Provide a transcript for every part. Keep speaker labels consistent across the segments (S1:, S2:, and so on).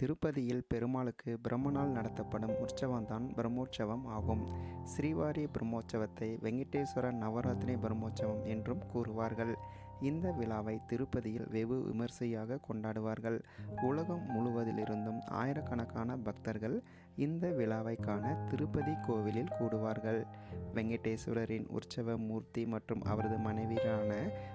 S1: திருப்பதியில் பெருமாளுக்கு பிரம்மனால் நடத்தப்படும் உற்சவம்தான் பிரம்மோற்சவம் ஆகும். ஸ்ரீவாரி பிரம்மோற்சவத்தை வெங்கடேஸ்வர நவராத்திரி பிரம்மோற்சவம் என்றும் கூறுவார்கள். இந்த விழாவை திருப்பதியில் வெகு விமர்சையாக கொண்டாடுவார்கள். உலகம் முழுவதிலிருந்தும் ஆயிரக்கணக்கான பக்தர்கள் இந்த விழாவை காண திருப்பதி கோவிலில் கூடுவார்கள். வெங்கடேஸ்வரரின் உற்சவ மூர்த்தி மற்றும் அவரது மனைவியான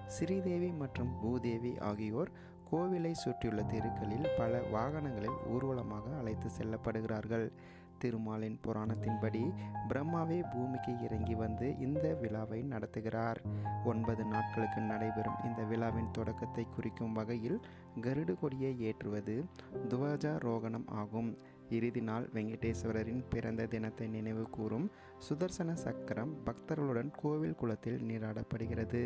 S1: ஸ்ரீதேவி மற்றும் பூதேவி ஆகியோர் கோவிலை சுற்றியுள்ள தெருக்களில் பல வாகனங்களில் ஊர்வலமாக அழைத்து செல்லப்படுகிறார்கள். திருமாலின் புராணத்தின்படி பிரம்மாவே பூமிக்கு இறங்கி வந்து இந்த விழாவை நடத்துகிறார். ஒன்பது நாட்களுக்கு நடைபெறும் இந்த விழாவின் தொடக்கத்தை குறிக்கும் வகையில் கருடு கொடியை ஏற்றுவது துவஜாரோகணம் ஆகும். இறுதி நாள் வெங்கடேஸ்வரரின் பிறந்த தினத்தை நினைவு கூறும் சுதர்சன சக்கரம் பக்தர்களுடன் கோவில் குளத்தில் நீராடப்படுகிறது.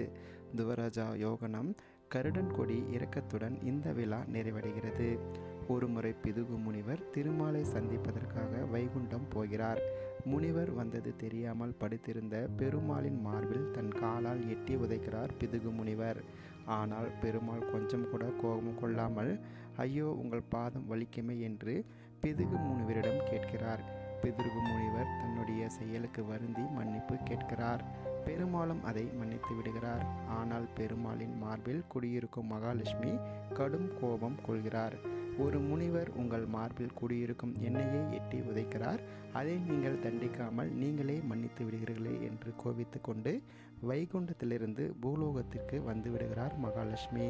S1: துவராஜா யோகனம் கருடன் கொடி இறக்கத்துடன் இந்த விழா நிறைவடைகிறது. ஒருமுறை பிதுகு முனிவர் திருமாலை சந்திப்பதற்காக வைகுண்டம் போகிறார். முனிவர் வந்தது தெரியாமல் படுத்திருந்த பெருமாளின் மார்பில் தன் காலால் எட்டி உதைக்கிறார் பிதுகு முனிவர். ஆனால் பெருமாள் கொஞ்சம் கூட கோபம் கொள்ளாமல் ஐயோ உங்கள் பாதம் வலிக்குமே என்று பிதுகு முனிவரிடம் கேட்கிறார். பிதுகு முனிவர் தன்னுடைய செயலுக்கு வருந்தி மன்னிப்பு கேட்கிறார். பெருமாளும் அதை மன்னித்து விடுகிறார். ஆனால் பெருமாளின் மார்பில் குடியிருக்கும் மகாலட்சுமி கடும் கோபம் கொள்கிறார். ஒரு முனிவர் உங்கள் மார்பில் குடியிருக்கும் எண்ணெயை எட்டி உதைக்கிறார். அதை நீங்கள் தண்டிக்காமல் நீங்களே மன்னித்து விடுகிறீர்களே என்று கோபித்து கொண்டு வைகுண்டத்திலிருந்து பூலோகத்திற்கு வந்துவிடுகிறார் மகாலட்சுமி.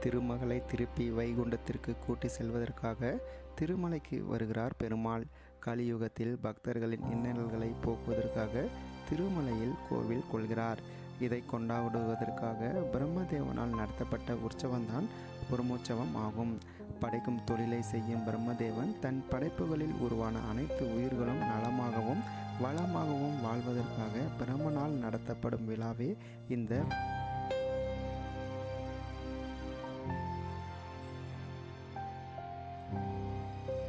S1: திருமகளை திருப்பி வைகுண்டத்திற்கு கூட்டி செல்வதற்காக திருமலைக்கு வருகிறார் பெருமாள். கலியுகத்தில் பக்தர்களின் இன்னல்களை போக்குவதற்காக திருமலையில் கோவில் கொள்கிறார். இதை கொண்டாடுவதற்காக பிரம்மதேவனால் நடத்தப்பட்ட உற்சவம்தான் பிரம்மோற்சவம் ஆகும். படைக்கும் தொழிலை செய்யும் பிரம்மதேவன் தன் படைப்புகளில் உருவான அனைத்து உயிர்களும் நலமாகவும் வளமாகவும் வாழ்வதற்காக பிரம்மனால் நடத்தப்படும் விழாவே இந்த